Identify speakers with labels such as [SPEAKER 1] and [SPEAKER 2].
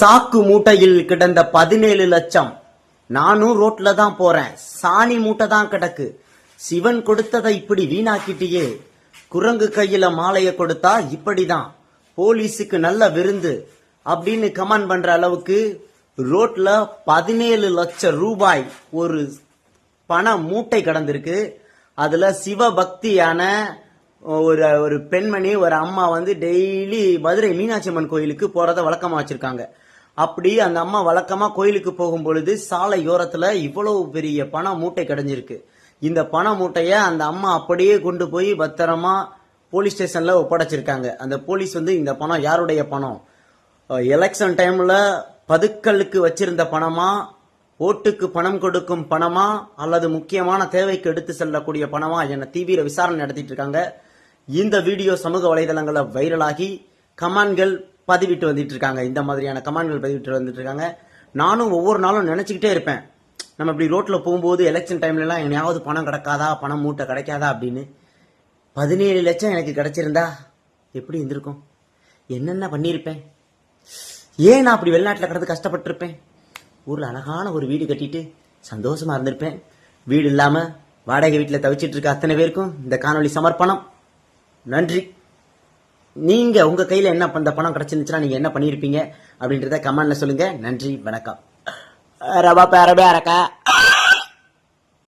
[SPEAKER 1] சாக்கு மூட்டையில் கிடந்த பதினேழு லட்சம். நானும் ரோட்ல தான் போறேன். சாணி மூட்டை தான் கிடக்கு. சிவன் கொடுத்ததை இப்படி வீணாக்கிட்டியே. குரங்கு கையில மாலைய கொடுத்தா இப்படிதான். போலீஸுக்கு நல்ல விருந்து. அப்படின்னு கமெண்ட் பண்ற அளவுக்கு ரோட்ல பதினேழு லட்சம் ரூபாய் ஒரு பண மூட்டை கடந்திருக்கு. அதுல சிவபக்தியான ஒரு ஒரு பெண்மணி ஒரு அம்மா வந்து டெய்லி மதுரை மீனாட்சி அம்மன் கோயிலுக்கு போறத வழக்கமா வச்சிருக்காங்க. அப்படி அந்த அம்மா வழக்கமா கோயிலுக்கு போகும் பொழுது சாலை இவ்வளவு பெரிய பண மூட்டை கிடைஞ்சிருக்கு. இந்த பண மூட்டைய அந்த அம்மா அப்படியே கொண்டு போய் பத்திரமா போலீஸ் ஸ்டேஷன்ல ஒப்படைச்சிருக்காங்க. அந்த போலீஸ் வந்து இந்த பணம் யாருடைய பணம்? எலெக்ஷன் டைம்ல பதுக்கலுக்கு வச்சிருந்த பணமா? ஓட்டுக்கு பணம் கொடுக்கும் பணமா? அல்லது முக்கியமான தேவைக்கு எடுத்து செல்லக்கூடிய பணமா? என தீவிர விசாரணை நடத்திட்டு இருக்காங்க. இந்த வீடியோ சமூக வலைதளங்களில் வைரலாகி கமான்கள் பதிவிட்டு வந்துட்டு இருக்காங்க இந்த மாதிரியான கமான்கள் பதிவிட்டு வந்துட்டு இருக்காங்க நானும் ஒவ்வொரு நாளும் நினைச்சுக்கிட்டே இருப்பேன். நம்ம இப்படி ரோட்டில் போகும்போது எலெக்ஷன் டைம்லலாம் எங்கேயாவது பணம் கிடைக்காதா? பணம் மூட்டை கிடைக்காதா அப்படின்னு. பதினேழு லட்சம் எனக்கு கிடைச்சிருந்தா எப்படி இருந்திருக்கும்? என்னென்ன பண்ணியிருப்பேன்? ஏன் நான் அப்படி வெளிநாட்டில் கிடந்து கஷ்டப்பட்டிருப்பேன்? ஊரில் அழகான ஒரு வீடு கட்டிட்டு சந்தோஷமாக இருந்திருப்பேன். வீடு இல்லாமல் வாடகை வீட்டில் தவிச்சிட்டு இருக்க அத்தனை பேருக்கும் இந்த காணொளி சமர்ப்பணம். நன்றி. நீங்கள் உங்கள் கையில் என்ன பண்ண பணம் கிடச்சிருந்துச்சுன்னா நீங்கள் என்ன பண்ணியிருப்பீங்க அப்படின்றத கமெண்ட்ல சொல்லுங்கள் நன்றி வணக்கம். ரவா பேரபே அரக்கா.